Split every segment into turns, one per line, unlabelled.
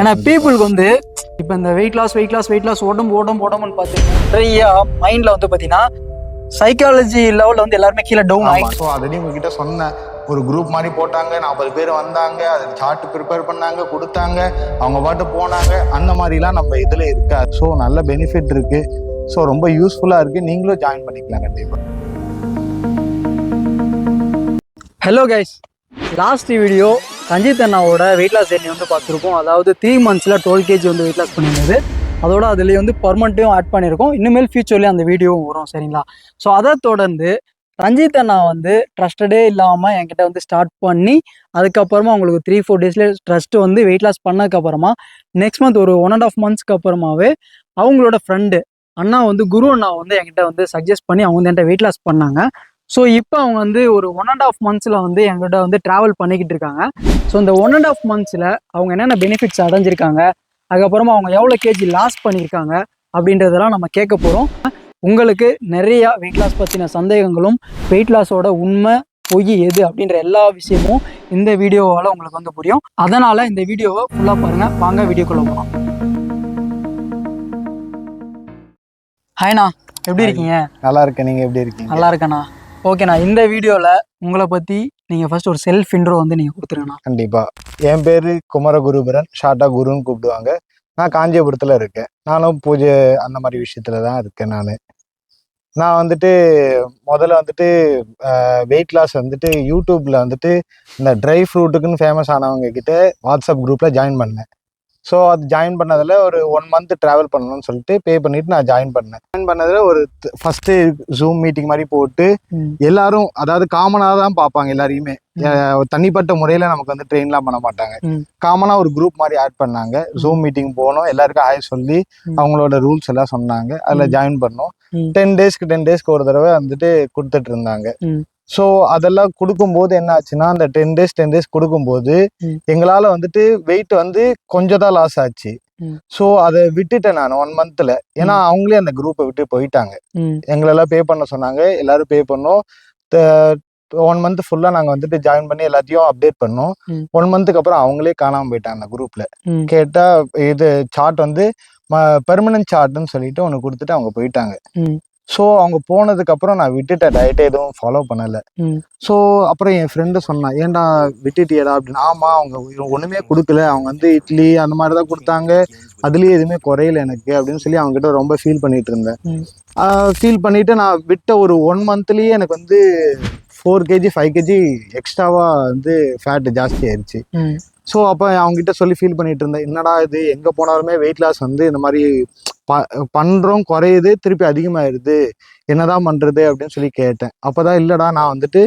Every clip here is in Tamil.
ஏன்னா பீப்புளுக்கு வந்து இப்போ இந்த weight loss weight loss weight loss உடம்பு உடம்பு உடம்புன்னு பார்த்தீங்கன்னா நிறைய மைண்டில் வந்து பார்த்தீங்கன்னா சைக்காலஜி லெவலில் வந்து எல்லாருமே கீழே டவுன் ஆகி
ஸோ ஆல்ரெடி உங்ககிட்ட சொன்னேன் ஒரு குரூப் மாதிரி போட்டாங்க நாற்பது பேர் வந்தாங்க அதுக்கு சார்ட் ப்ரிப்பேர் பண்ணாங்க கொடுத்தாங்க அவங்க பாட்டு போனாங்க அந்த மாதிரிலாம் நம்ம இதில் இருக்காது. ஸோ நல்ல பெனிஃபிட் இருக்கு. ஸோ ரொம்ப யூஸ்ஃபுல்லாக இருக்கு. நீங்களும் ஜாயின் பண்ணிக்கலாம் கண்டிப்பாக
hello guys last video Ranjith அண்ணாவோட வெயிட் லாஸ் ஜெர்னி வந்து பார்த்துருக்கோம். அதாவது த்ரீ மந்த்ஸில் டுவெல் கேஜி வந்து வெயிட் லாஸ் பண்ணியிருந்தது. அதோட அதுலேயே வந்து பர்மனெண்ட்டையும் ஆட் பண்ணியிருக்கோம். இனிமேல் ஃபியூச்சர்லேயும் அந்த வீடியோவும் வரும் சரிங்களா? ஸோ அதை தொடர்ந்து ரஞ்சித் அண்ணா வந்து ட்ரஸ்டடே இல்லாமல் என்கிட்ட வந்து ஸ்டார்ட் பண்ணி அதுக்கப்புறமா உங்களுக்கு த்ரீ ஃபோர் டேஸில் ட்ரஸ்ட் வந்து வெயிட் லாஸ் பண்ணதுக்கப்புறமா நெக்ஸ்ட் மந்த் ஒரு ஒன் அண்ட் ஆஃப் மந்த்ஸ்க்கு அப்புறமாவே அவங்களோட ஃப்ரெண்டு அண்ணா வந்து குரு அண்ணா வந்து என்கிட்ட வந்து சஜஸ்ட் பண்ணி அவங்க என்கிட்ட வெயிட் லாஸ் பண்ணாங்க. ஸோ இப்போ அவங்க வந்து ஒரு ஒன் அண்ட் ஆஃப் மந்த்ஸில் வந்து எங்கள்கிட்ட வந்து ட்ராவல் பண்ணிக்கிட்டு இருக்காங்க. ஸோ இந்த ஒன் அண்ட் ஆஃப் மந்த்ஸில் அவங்க என்னென்ன பெனிஃபிட்ஸ் அடைஞ்சிருக்காங்க அதுக்கப்புறமா அவங்க எவ்வளோ கேஜி லாஸ் பண்ணியிருக்காங்க அப்படின்றதெல்லாம் நம்ம கேட்க போகிறோம் உங்களுக்கு நிறைய வெயிட் லாஸ் பற்றின சந்தேகங்களும் வெயிட் லாஸோட உண்மை பொய் எது அப்படின்ற எல்லா விஷயமும் இந்த வீடியோவால் உங்களுக்கு வந்து புரியும். அதனால் இந்த வீடியோவை ஃபுல்லாக பாருங்கள் வாங்க வீடியோக்குள்ளே போகலாம் ஹாய்ண்ணா எப்படி இருக்கீங்க?
நல்லா இருக்கேன். நீங்கள் எப்படி இருக்கீங்க?
நல்லா இருக்கேண்ணா. ஓகேண்ணா இந்த வீடியோவில் உங்களை பற்றி நீங்கள் ஃபர்ஸ்ட் ஒரு செல்ஃப் இன்ட்ரோ வந்து நீங்கள் கொடுத்துருங்கண்ணா.
கண்டிப்பாக என் பேர் குமரகுருபரன் ஷார்ட்டாக குருன்னு கூப்பிடுவாங்க. நான் காஞ்சிபுரத்தில் இருக்கேன். நானும் பூஜை அந்த மாதிரி விஷயத்துல தான் இருக்கேன் நான். நான் வந்துட்டு முதல்ல வந்துட்டு வெயிட் லாஸ் வந்துட்டு யூடியூப்பில் வந்துட்டு இந்த ட்ரை ஃப்ரூட்டுக்குன்னு ஃபேமஸ் ஆனவங்க கிட்ட வாட்ஸ்அப் குரூப்பில் ஜாயின் பண்ணேன். ஸோ அது ஜாயின் பண்ணதில் ஒரு ஒன் மந்த் ட்ராவல் பண்ணணும்னு சொல்லிட்டு பே பண்ணிட்டு நான் ஜாயின் பண்ணேன் ஜாயின் பண்ணதில் ஒரு ஃபர்ஸ்ட் ஜூம் மீட்டிங் மாதிரி போட்டு. எல்லாரும் அதாவது காமனாக தான் பார்ப்பாங்க எல்லாரையுமே தனிப்பட்ட முறையில் நமக்கு வந்து ட்ரெயின்லாம் பண்ண மாட்டாங்க. காமனாக ஒரு குரூப் மாதிரி ஆட் பண்ணாங்க ஜூம் மீட்டிங் போனோம் எல்லாருக்கும் ஆய் சொல்லி. அவங்களோட ரூல்ஸ் எல்லாம் சொன்னாங்க அதில். ஜாயின் பண்ணோம். டென் டேஸ்க்கு டென் டேஸ்க்கு ஒரு தடவை வந்துட்டு கொடுத்துட்டு இருந்தாங்க. ஸோ அதெல்லாம் கொடுக்கும்போது என்ன ஆச்சுன்னா அந்த டென் டேஸ் டென் டேஸ் கொடுக்கும்போது. எங்களால் வந்துட்டு வெயிட் வந்து கொஞ்சம் தான் லாஸ் ஆச்சு. ஸோ அதை விட்டுட்டேன் நான் ஒன் மந்த்ல ஏன்னா அவங்களே அந்த குரூப்பை விட்டு போயிட்டாங்க. எங்களெல்லாம் பே பண்ண சொன்னாங்க. எல்லாரும் பே பண்ணோம். ஒன் மந்த் ஃபுல்லாக நாங்கள் வந்துட்டு ஜாயின் பண்ணி எல்லாத்தையும் அப்டேட் பண்ணோம். ஒன் மந்த்துக்கு அப்புறம் அவங்களே காணாமல் போயிட்டாங்க அந்த குரூப்ல
ம்.
கேட்டா இது சார்ட் வந்து பெர்மனன்ட் சார்ட்னு சொல்லிட்டு ஒன்று கொடுத்துட்டு அவங்க போயிட்டாங்க. ஸோ அவங்க போனதுக்கு அப்புறம் நான் விட்டுட்டேன் டயட்டை எதுவும் ஃபாலோ பண்ணல. ஸோ அப்புறம் என் ஃப்ரெண்டு சொன்னான் ஏன்டா விட்டுட்டியடா? அப்படின்னு. ஆமா அவங்க ஒண்ணுமே கொடுக்கல. அவங்க வந்து இட்லி அந்த மாதிரி தான் கொடுத்தாங்க. அதுலயே எதுவுமே குறையல எனக்கு அப்படின்னு சொல்லி அவங்க கிட்ட ரொம்ப ஃபீல் பண்ணிட்டு இருந்தேன். ஃபீல் பண்ணிட்டு நான் விட்ட ஒரு ஒன் மந்த்லயே எனக்கு வந்து ஃபோர் கேஜி ஃபைவ் கேஜி எக்ஸ்ட்ராவா வந்து ஃபேட் ஜாஸ்தி ஆயிருச்சு.
ம்.
ஸோ அப்போ அவங்ககிட்ட சொல்லி ஃபீல் பண்ணிட்டு இருந்தேன். என்னடா இது? எங்கே போனாலுமே வெயிட் லாஸ் வந்து இந்த மாதிரி ப பண்ணுறோம் குறையுது திருப்பி அதிகமாகிடுது என்ன தான் பண்ணுறது அப்படின்னு சொல்லி கேட்டேன். அப்போ தான் இல்லைடா நான் வந்துட்டு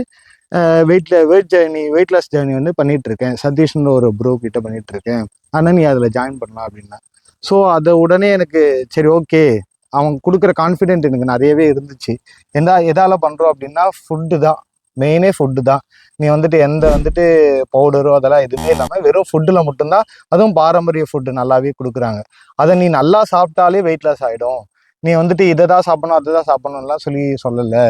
வெயிட்ல weight journey weight loss journey வந்து பண்ணிகிட்ருக்கேன் இருக்கேன். சதீஷ்ன்ற ஒரு ப்ரோ கிட்ட பண்ணிகிட்ருக்கேன் இருக்கேன். ஆனால் நீ அதில் ஜாயின் பண்ணலாம் அப்படின்னா. ஸோ அதை உடனே எனக்கு சரி ஓகே அவங்க கொடுக்குற கான்ஃபிடென்ட் எனக்கு நிறையவே இருந்துச்சு. எந்த எதால் பண்ணுறோம் அப்படின்னா ஃபுட்டு தான். மெயினே ஃபுட்டு தான். நீ வந்துட்டு எந்த வந்துட்டு பவுடரோ அதெல்லாம் எதுவுமே இல்லாமல் வெறும் ஃபுட்டில் மட்டும்தான் அதுவும் பாரம்பரிய ஃபுட்டு நல்லாவே கொடுக்குறாங்க. அதை நீ நல்லா சாப்பிட்டாலே வெயிட் லாஸ் ஆகிடும் நீ வந்துட்டு இதை தான் சாப்பிடணும் அதை தான் சாப்பிடணும்லாம் சொல்லி சொல்லலை.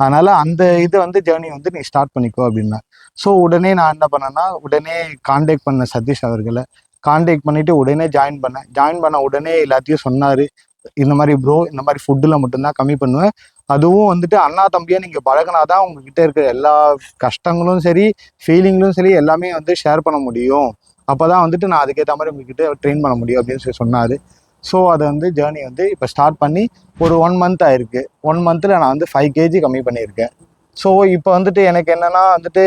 அதனால் அந்த இது வந்து ஜேர்னி வந்து நீ ஸ்டார்ட் பண்ணிக்கோ அப்படின்னா. ஸோ உடனே நான் என்ன பண்ணேன்னா உடனே கான்டாக்ட் பண்ண சதீஷ் அவர்களை. காண்டாக்ட் பண்ணிவிட்டு உடனே ஜாயின் பண்ணேன். ஜாயின் பண்ண உடனே எல்லாத்தையும் சொன்னார். இந்த மாதிரி ப்ரோ இந்த மாதிரி ஃபுட்டில் மட்டும்தான் கம்மி பண்ணுவேன். அதுவும் வந்துட்டு அண்ணா தம்பியா நீங்க பழகினாதான் உங்ககிட்ட இருக்கிற எல்லா கஷ்டங்களும் சரி ஃபீலிங்களும் சரி எல்லாமே வந்து ஷேர் பண்ண முடியும். அப்போ தான் வந்துட்டு நான் அதுக்கேற்ற மாதிரி உங்ககிட்ட ட்ரெயின் பண்ண முடியும் அப்படின்னு சொல்லி சொன்னார். ஸோ அதை வந்து ஜேர்னி வந்து இப்போ ஸ்டார்ட் பண்ணி ஒரு ஒன் மந்த் ஆயிருக்கு. ஒன் மந்த்தில் நான் வந்து ஃபைவ் கேஜி கம்மி பண்ணியிருக்கேன். ஸோ இப்போ வந்துட்டு எனக்கு என்னன்னா வந்துட்டு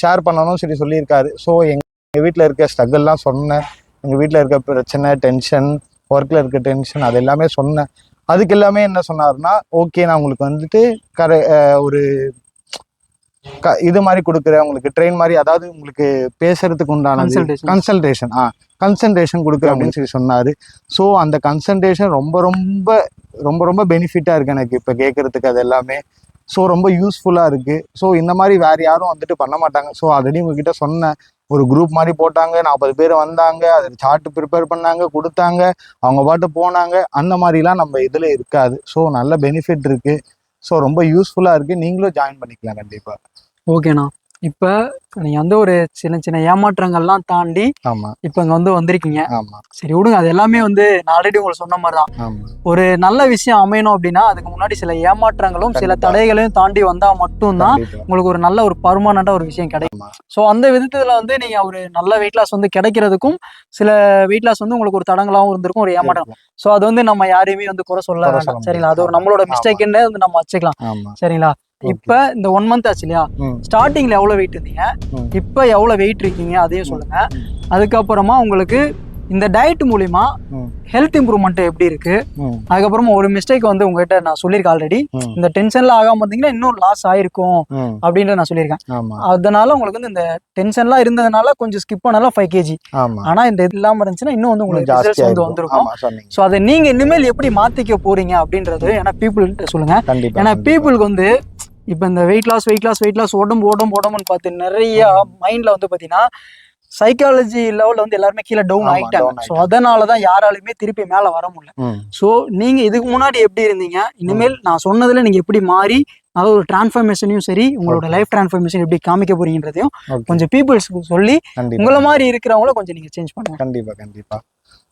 ஷேர் பண்ணணும்னு சொல்லி சொல்லியிருக்காரு. ஸோ எங்கள் வீட்டில் இருக்க ஸ்ட்ரகிள்லாம் சொன்னேன். எங்கள் வீட்டில் இருக்க பிரச்சனை டென்ஷன் ஒர்க்கில் இருக்க டென்ஷன் அது எல்லாமே சொன்னேன். அதுக்கு எல்லாமே என்ன சொன்னாருன்னா ஓகே நான் உங்களுக்கு வந்துட்டு கரை ஒரு க இது மாதிரி கொடுக்குறேன். உங்களுக்கு ட்ரெயின் மாதிரி அதாவது உங்களுக்கு பேசுறதுக்கு
Consultation.
கன்சல்டேஷன் ஆ கன்சன்ட்ரேஷன் கொடுக்குறேன். அப்படின்னு சொல்லி சொன்னாரு. ஸோ அந்த கன்சன்ட்ரேஷன் ரொம்ப ரொம்ப ரொம்ப ரொம்ப பெனிஃபிட்டாக இருக்கு எனக்கு இப்போ கேட்கறதுக்கு அது எல்லாமே. ஸோ ரொம்ப யூஸ்ஃபுல்லாக இருக்குது ஸோ இந்த மாதிரி வேறு யாரும் வந்துட்டு பண்ண மாட்டாங்க. ஸோ ஆல்ரெடி உங்ககிட்ட சொன்னேன். ஒரு குரூப் மாதிரி போட்டாங்க நாற்பது பேர் வந்தாங்க அது சார்ட் ப்ரிப்பேர் பண்ணாங்க கொடுத்தாங்க அவங்க பாட்டு போனாங்க. அந்த மாதிரிலாம் நம்ம இதில் இருக்காது. ஸோ நல்ல பெனிஃபிட் இருக்குது ஸோ ரொம்ப யூஸ்ஃபுல்லாக இருக்குது நீங்களும் ஜாயின் பண்ணிக்கலாம் கண்டிப்பாக
ஓகேண்ணா இப்போ நீங்கள் வந்து ஒரு சின்ன சின்ன ஏமாற்றங்கள்லாம் தாண்டி
ஆமா.
இப்போ இங்கே வந்து வந்திருக்கீங்க.
ஆமா.
சரி விடுங்க. அது எல்லாமே வந்து நான் ஆல்ரெடி உங்களுக்கு சொன்ன மாதிரி தான்
ஆமா.
ஒரு நல்ல விஷயம் அமையணும் அப்படின்னா அதுக்கு முன்னாடி சில ஏமாற்றங்களும் சில
கண்டிப்பா.
தடைகளையும் தாண்டி வந்தால் மட்டும்தான்
கண்டிப்பா.
உங்களுக்கு ஒரு நல்ல ஒரு பர்மனண்டா ஒரு விஷயம் கிடைக்கும்.
ஆமா.
ஸோ அந்த விதத்துல வந்து நீங்க ஒரு நல்ல வெயிட் லாஸ் வந்து கிடைக்கிறதுக்கும் சில வெயிட் லாஸ் வந்து உங்களுக்கு ஒரு தடங்களாகவும் இருந்திருக்கும் ஒரு ஏமாற்றம். ஸோ அது வந்து நம்ம யாரையுமே வந்து குறை சொல்ல
குறை
வேண்டாம். சரிங்களா? அது ஒரு. நம்மளோட
ஆமா.
மிஸ்டேக்குன்னு வந்து நம்ம வச்சுக்கலாம்.
ஆமா.
சரிங்களா. இப்ப இந்த ஒன் மந்த் ஆச்சு இல்லையா. ஸ்டார்டிங்ல எவ்வளவு வெயிட் இருந்தீங்க. இப்ப எவ்வளவு வெயிட் இருக்கீங்க? அதையும் சொல்லுங்க. அதுக்கப்புறமா உங்களுக்கு இந்த டயட் மூலியமா. ஹெல்த் இம்ப்ரூவ்மெண்ட் எப்படி இருக்கு? அதுக்கப்புறமா ஒரு மிஸ்டேக் வந்து உங்ககிட்ட நான் சொல்லியிருக்கேன் ஆல்ரெடி இந்த டென்ஷன்ல ஆகாம இருந்தீங்கன்னா இன்னும் லாஸ் ஆயிருக்கும். அப்படின்றத நான் சொல்லியிருக்கேன். அதனால உங்களுக்கு வந்து இந்த டென்ஷன்லாம் இருந்ததுனால கொஞ்சம் ஸ்கிப் பண்ணாலும் ஃபைவ் கேஜி ஆனா இந்த இது இல்லாம இருந்துச்சுன்னா இன்னும் வந்து உங்களுக்கு ரிசல்ட்ஸ் வந்து. வந்திருக்கும். ஸோ அதை நீங்க இனிமேல் எப்படி மாத்திக்க போறீங்க அப்படின்றது ஏன்னா பீப்புள் சொல்லுங்க. ஏன்னா. பீப்புளுக்கு வந்து இப்போ இந்த weight loss weight loss weight loss உடம்பு உடம்பு உடம்புன்னு பார்த்து நிறைய மைண்ட்ல வந்து பாத்தீங்கன்னா சைக்காலஜி லெவல்ல வந்து எல்லாருமே கீழே டவுன்
down
ஸோ அதனால தான் யாராலுமே திருப்பி மேல வர முடியல. ஸோ நீங்க இதுக்கு முன்னாடி எப்படி இருந்தீங்க? இனிமேல் நான் சொன்னதுல நீங்க எப்படி மாறி அதாவது ஒரு டிரான்ஸ்ஃபர்மேஷனையும் சரி உங்களோட. லைஃப் டிரான்ஸ்ஃபர்மேஷன் எப்படி காமிக்க போறீங்கன்றதையும். கொஞ்சம் பீப்புள்ஸ்க்கு சொல்லி உங்களை மாதிரி இருக்கிறவங்கள கொஞ்சம் நீங்க சேஞ்ச் பண்ணுங்க.
கண்டிப்பா கண்டிப்பா.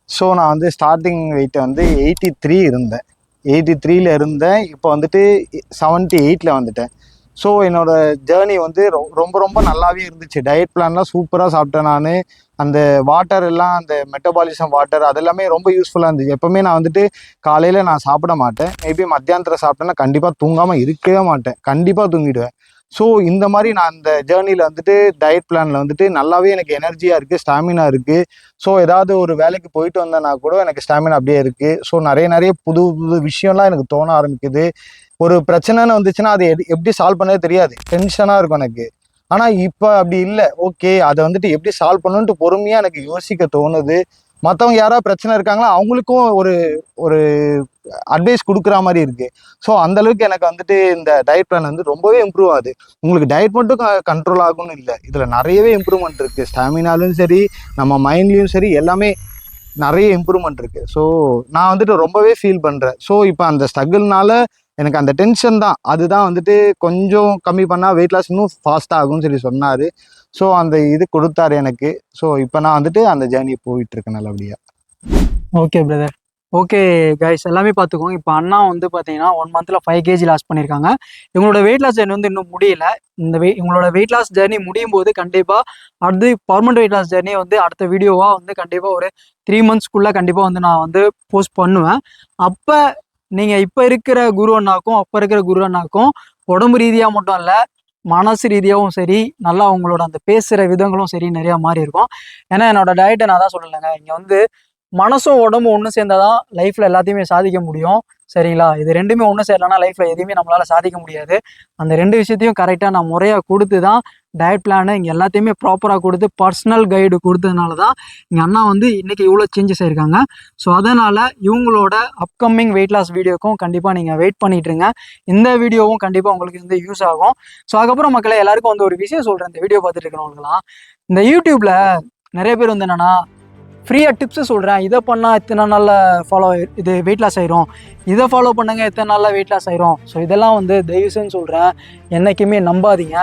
ஸோ நான் வந்து ஸ்டார்டிங் வெயிட் வந்து எயிட்டி த்ரீ இருந்தேன். எயிட்டி த்ரீல இருந்தேன். இப்போ வந்துட்டு செவன்ட்டி எயிட்ல வந்துட்டேன். ஸோ என்னோட ஜேர்னி வந்து ரொ- ரொம்ப ரொம்ப நல்லாவே இருந்துச்சு. டயட் பிளான்லாம் சூப்பராக சாப்பிட்டேன் நான். அந்த வாட்டர் எல்லாம் அந்த மெட்டபாலிசம் வாட்டர் அதெல்லாமே ரொம்ப யூஸ்ஃபுல்லாக இருந்துச்சு. எப்பவுமே நான் வந்துட்டு காலையில் நான் சாப்பிட மாட்டேன். மேபி மத்தியானத்தில் சாப்பிட்டேன்னா கண்டிப்பாக தூங்காமல் இருக்கவே மாட்டேன். கண்டிப்பாக தூங்கிடுவேன். ஸோ இந்த மாதிரி நான் அந்த ஜேர்னியில் வந்துட்டு டயட் பிளானில் வந்துட்டு நல்லாவே எனக்கு எனர்ஜியாக இருக்குது ஸ்டாமினா இருக்குது ஸோ ஏதாவது ஒரு வேலைக்கு போயிட்டு வந்தேன்னா கூட எனக்கு ஸ்டாமினா அப்படியே இருக்குது ஸோ நிறைய நிறைய புது புது விஷயம்லாம் எனக்கு தோண ஆரம்பிக்குது. ஒரு பிரச்சனைன்னு வந்துச்சுன்னா அது எப்படி சால்வ் பண்ணவே தெரியாது. டென்ஷனாக இருக்கும் எனக்கு. ஆனால் இப்போ அப்படி இல்லை. ஓகே அதை வந்துட்டு எப்படி சால்வ் பண்ணணுன்ட்டு பொறுமையாக எனக்கு யோசிக்க தோணுது. மற்றவங்க யாராவது பிரச்சனை இருக்காங்களோ அவங்களுக்கும் ஒரு ஒரு அட்வைஸ் கொடுக்குற மாதிரி இருக்குது ஸோ அந்தளவுக்கு எனக்கு வந்துட்டு இந்த டயட் பிளான் வந்து ரொம்பவே இம்ப்ரூவ் ஆகுது. உங்களுக்கு டயட் மட்டும் கண்ட்ரோல் ஆகும்னு இல்லை. இதில் நிறையவே இம்ப்ரூவ்மெண்ட் இருக்குது ஸ்டாமினாலும் சரி நம்ம மைண்ட்லேயும் சரி எல்லாமே நிறைய இம்ப்ரூவ்மெண்ட் இருக்குது ஸோ நான் வந்துட்டு ரொம்பவே ஃபீல் பண்ணுறேன் ஸோ இப்போ அந்த ஸ்ட்ரகிள்னால எனக்கு அந்த டென்ஷன் தான். அதுதான் வந்துட்டு கொஞ்சம் கம்மி பண்ணால் வெயிட் லாஸ் இன்னும் ஃபாஸ்ட் ஆகும்னு சொல்லி சொன்னார். ஸோ அந்த இது கொடுத்தாரு எனக்கு. ஸோ இப்போ நான் வந்துட்டு அந்த ஜேர்னி போயிட்டு இருக்கேன் நல்லபடியா.
ஓகே பிரதர் ஓகே கைஸ் எல்லாமே பார்த்துக்கோங்க இப்போ அண்ணா வந்து பார்த்தீங்கன்னா ஒன் மந்த்தில் ஃபைவ் கேஜி லாஸ் பண்ணியிருக்காங்க இவங்களோட வெயிட் லாஸ் ஜேர்னி வந்து இன்னும் முடியல. இந்த வெய் இவங்களோட வெயிட் லாஸ் ஜெர்னி முடியும் போது கண்டிப்பாக அடுத்து பர்மனெண்ட் வெயிட் லாஸ் ஜேர்னி வந்து அடுத்த வீடியோவாக வந்து கண்டிப்பாக ஒரு த்ரீ மந்த்ஸ்க்குள்ளே கண்டிப்பாக வந்து நான் வந்து போஸ்ட் பண்ணுவேன். அப்போ நீங்கள் இப்போ இருக்கிற குரு அண்ணாக்கும் அப்போ இருக்கிற குரு அண்ணாக்கும் உடம்பு ரீதியாக மட்டும் இல்லை மனசு ரீதியாகவும் சரி நல்லா அவங்களோட அந்த பேசுகிற விதங்களும் சரி நிறையா மாறி இருக்கும். ஏன்னா என்னோட டயட்டை நான் தான் சொல்லலைங்க. இங்கே வந்து மனசும் உடம்பும் ஒன்று சேர்ந்தாதான் லைஃப்பில் எல்லாத்தையுமே சாதிக்க முடியும். சரிங்களா? இது ரெண்டுமே ஒன்றும் சேரலன்னா லைஃப்பில் எதுவுமே நம்மளால் சாதிக்க முடியாது. அந்த ரெண்டு விஷயத்தையும் கரெக்டாக நான் முறையாக கொடுத்து தான் டயட் பிளானு இங்கே எல்லாத்தையுமே ப்ராப்பராக கொடுத்து பர்சனல் கைடு கொடுத்ததுனால தான் எங்கள் அண்ணா வந்து இன்றைக்கி இவ்வளோ சேஞ்சஸ் ஆயிருக்காங்க. ஸோ அதனால் இவங்களோட அப்கமிங் வெயிட் லாஸ் வீடியோக்கும் கண்டிப்பாக நீங்கள் வெயிட் பண்ணிட்டுருங்க இந்த வீடியோவும் கண்டிப்பாக உங்களுக்கு வந்து யூஸ் ஆகும். ஸோ அதுக்கப்புறம் மக்களை எல்லாருக்கும் வந்து ஒரு விஷயம் சொல்கிறேன் இந்த வீடியோ பார்த்துட்டு இருக்கிறவங்களுக்குலாம் இந்த யூடியூப்பில் நிறைய பேர் வந்து என்னென்னா ஃப்ரீயாக டிப்ஸு சொல்கிறேன் இதை பண்ணால் இத்தனை நாளில் ஃபாலோ இது வெயிட் லாஸ் ஆயிரும். இதை ஃபாலோ பண்ணுங்கள் இத்தனை நாளில் வெயிட் லாஸ் ஆயிரும். ஸோ இதெல்லாம் வந்து தயவுசுன்னு சொல்கிறேன் என்றைக்குமே நம்பாதீங்க.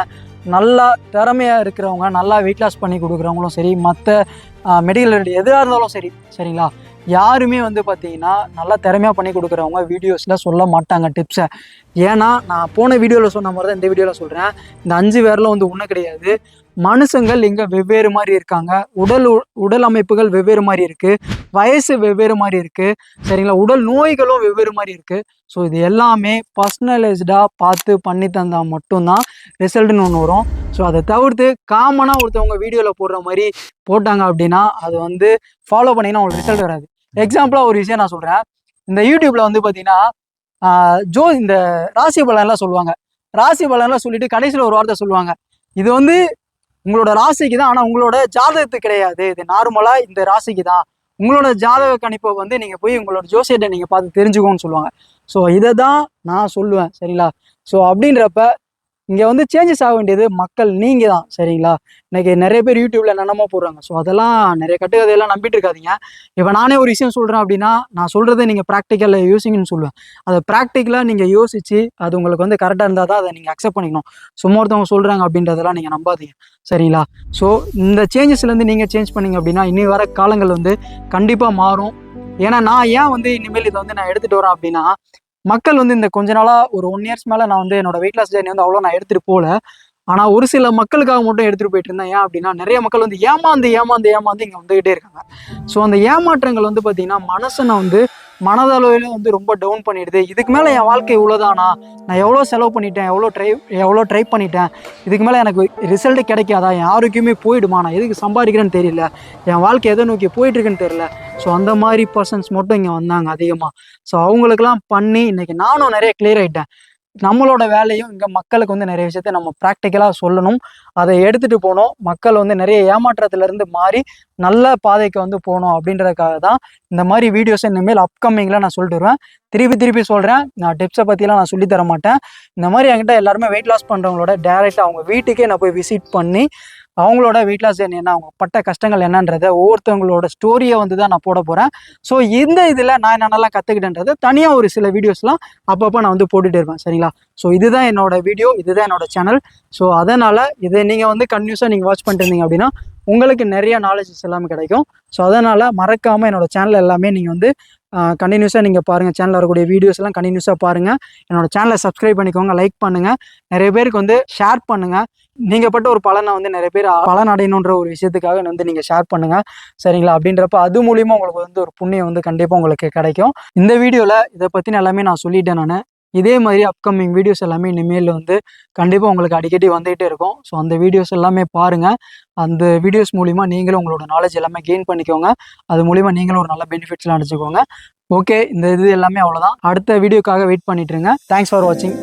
நல்லா திறமையாக இருக்கிறவங்க நல்லா வெயிட் லாஸ் பண்ணி கொடுக்குறவங்களும் சரி மற்ற மெடிக்கல் எதாக இருந்தாலும் சரி சரிங்களா? யாருமே வந்து பார்த்தீங்கன்னா நல்லா திறமையாக பண்ணி கொடுக்குறவங்க வீடியோஸில் சொல்ல மாட்டாங்க டிப்ஸை ஏன்னா நான் போன வீடியோவில் சொன்ன மாதிரி தான் இந்த வீடியோவில் சொல்கிறேன் இந்த அஞ்சு பேரில் வந்து ஒன்றும் கிடையாது. மனுஷங்கள் இங்கே வெவ்வேறு மாதிரி இருக்காங்க. உடல் உடல் அமைப்புகள் வெவ்வேறு மாதிரி இருக்குது வயசு வெவ்வேறு மாதிரி இருக்குது சரிங்களா? உடல் நோய்களும் வெவ்வேறு மாதிரி இருக்குது ஸோ இது எல்லாமே பர்சனலைஸ்டாக பார்த்து பண்ணி தந்தால் மட்டும்தான் ரிசல்ட்னு ஒன்று வரும். ஸோ அதை தவிர்த்து காமனாக ஒருத்தவங்க வீடியோவில் போடுற மாதிரி போட்டாங்க அப்படின்னா அது வந்து ஃபாலோ பண்ணிங்கன்னா அவங்களுக்கு ரிசல்ட் வராது. எக்ஸாம்பிளாக ஒரு விஷயம் நான் சொல்கிறேன் இந்த யூடியூப்பில் வந்து பார்த்தீங்கன்னா ஜோ இந்த ராசி பலன்லாம் சொல்லுவாங்க. ராசி பலன்லாம் சொல்லிட்டு கடைசியில் ஒரு வார்த்தை சொல்லுவாங்க. இது வந்து உங்களோட ராசிக்கு தான் ஆனால் உங்களோட ஜாதகத்துக்கு கிடையாது. இது நார்மலாக இந்த ராசிக்கு தான் உங்களோட ஜாதக கணிப்பை வந்து நீங்கள் போய் உங்களோட ஜோசியத்தை நீங்கள் பார்த்து தெரிஞ்சுக்கோன்னு சொல்லுவாங்க. ஸோ இதை தான் நான் சொல்லுவேன் சரிங்களா? ஸோ அப்படின்றப்ப இங்கே வந்து சேஞ்சஸ் ஆக வேண்டியது மக்கள் நீங்கள் தான் சரிங்களா? இன்னைக்கு நிறைய பேர் யூடியூப்ல என்னென்னமோ போடுறாங்க. ஸோ அதெல்லாம் நிறைய கட்டுக்கதையெல்லாம் நம்பிட்டு இருக்காதிங்க. இப்போ நானே ஒரு விஷயம் சொல்கிறேன் அப்படின்னா நான் சொல்கிறத நீங்கள் ப்ராக்டிக்கலில் யூசிங்னு சொல்லுவேன். அதை ப்ராக்டிக்கலாக நீங்கள் யோசிச்சு அது உங்களுக்கு வந்து கரெக்டாக இருந்தால் தான் அதை நீங்கள் அக்செப்ட் பண்ணிக்கணும். சும்மா ஒருத்தவங்க சொல்கிறாங்க அப்படின்றதெல்லாம் நீங்கள் நம்பாதீங்க. சரிங்களா? ஸோ இந்த சேஞ்சஸ்லேருந்து நீங்கள் சேஞ்ச் பண்ணீங்க அப்படின்னா இனி வர காலங்கள் வந்து கண்டிப்பாக மாறும். ஏன்னா நான் ஏன் வந்து இனிமேல் இதை வந்து நான் எடுத்துகிட்டு வரேன் அப்படின்னா மக்கள் வந்து இந்த கொஞ்ச நாளாக ஒரு ஒன் இயர்ஸ் மேலே நான் வந்து என்னோட வெயிட் லாஸ் ஜேர்னி வந்து அவ்வளோ நான் எடுத்துகிட்டு போகல. ஆனால் ஒரு சில மக்களுக்காக மட்டும் எடுத்துகிட்டு போயிட்டு இருந்தேன். ஏன் அப்படின்னா நிறைய மக்கள் வந்து ஏமாந்து ஏமாந்து ஏமாந்து இங்கே வந்துகிட்டே இருக்காங்க. ஸோ அந்த ஏமாற்றங்கள் வந்து பார்த்தீங்கன்னா மனசனை வந்து மனதளவில் வந்து ரொம்ப டவுன் பண்ணிடுது. இதுக்கு மேலே என் வாழ்க்கை இவ்வளோதானா நான் எவ்வளோ செலவு பண்ணிட்டேன்? எவ்வளோ ட்ரை எவ்வளோ ட்ரை பண்ணிட்டேன்? இதுக்கு மேலே எனக்கு ரிசல்ட்டு கிடைக்காதா? என் ஆரோக்கியமே போயிடுமா? நான் எதுக்கு சம்பாதிக்கிறேன்னு தெரியல. என் வாழ்க்கை எதை நோக்கி போயிட்டுருக்குன்னு தெரியல. ஸோ அந்த மாதிரி பர்சன்ஸ் மட்டும் இங்கே வந்தாங்க அதிகமாக ஸோ அவங்களுக்குலாம் பண்ணி இன்னைக்கு நானும் நிறைய கிளியர் ஆகிட்டேன் நம்மளோட வேலையும் இங்கே மக்களுக்கு வந்து நிறைய விஷயத்த நம்ம ப்ராக்டிக்கலாக சொல்லணும். அதை எடுத்துகிட்டு போகணும் மக்கள் வந்து நிறைய ஏமாற்றத்துலேருந்து மாறி நல்ல பாதைக்கு வந்து போகணும் அப்படின்றதுக்காக தான் இந்த மாதிரி வீடியோஸ் இனிமேல் அப்கமிங்கில் நான் சொல்லிட்டு வருவேன். திருப்பி திருப்பி சொல்கிறேன் நான் டிப்ஸை பற்றிலாம் நான் சொல்லி தர மாட்டேன். இந்த மாதிரி என்கிட்ட எல்லாருமே வெயிட் லாஸ் பண்ணுறவங்களோட டேரெக்டாக அவங்க வீட்டுக்கே நான் போய் விசிட் பண்ணி அவங்களோட வெயிட் லாஸ் என்ன அவங்க பட்ட கஷ்டங்கள் என்னன்றதை ஒவ்வொருத்தவங்களோட ஸ்டோரியை வந்து தான் நான் போட போகிறேன் ஸோ இந்த இதில் நான் என்னென்னலாம் கற்றுக்கிட்டேன்றது தனியாக ஒரு சில வீடியோஸ்லாம் அப்பப்போ நான் வந்து போட்டுட்டு இருப்பேன் சரிங்களா? ஸோ இதுதான் என்னோட வீடியோ இதுதான் என்னோட சேனல் ஸோ அதனால் இதை நீங்கள் வந்து கன்யூஸாக நீங்கள் வாட்ச் பண்ணிட்டு இருந்தீங்க அப்படின்னா உங்களுக்கு நிறைய நாலேஜஸ் எல்லாமே கிடைக்கும். ஸோ அதனால் மறக்காமல் என்னோட சேனல் எல்லாமே நீங்கள் வந்து கண்டினியூஸாக நீங்கள் பாருங்கள் சேனலில் வரக்கூடிய வீடியோஸ்லாம் கண்டினியூஸாக பாருங்கள் என்னோட சேனலை சப்ஸ்கிரைப் பண்ணிக்கோங்க லைக் பண்ணுங்கள் நிறைய பேருக்கு வந்து ஷேர் பண்ணுங்கள் நீங்கள் பட்ட ஒரு பலனை வந்து நிறைய பேர் பலன் அடையணுன்ற ஒரு விஷயத்துக்காக வந்து நீங்கள் ஷேர் பண்ணுங்கள் சரிங்களா? அப்படின்றப்ப அது மூலியமாக உங்களுக்கு வந்து ஒரு புண்ணியம் வந்து கண்டிப்பாக உங்களுக்கு கிடைக்கும். இந்த வீடியோவில் இதை பற்றின எல்லாமே நான் சொல்லிட்டேன் நான். இதே மாதிரி அப்கமிங் வீடியோஸ் எல்லாமே இனிமேல் வந்து கண்டிப்பாக உங்களுக்கு அடிக்கடி வந்துகிட்டே இருக்கும். ஸோ அந்த வீடியோஸ் எல்லாமே பாருங்கள் அந்த வீடியோஸ் மூலிமா நீங்களும் உங்களோட நாலேஜ் எல்லாமே கெயின் பண்ணிக்கோங்க. அது மூலிமா நீங்களும் ஒரு நல்ல பெனிஃபிட்ஸ்லாம் அடிச்சுக்கோங்க ஓகே இந்த இது எல்லாமே அவ்வளோதான் அடுத்த வீடியோக்காக வெயிட் பண்ணிட்டுருங்க தேங்க்ஸ் ஃபார் வாட்சிங்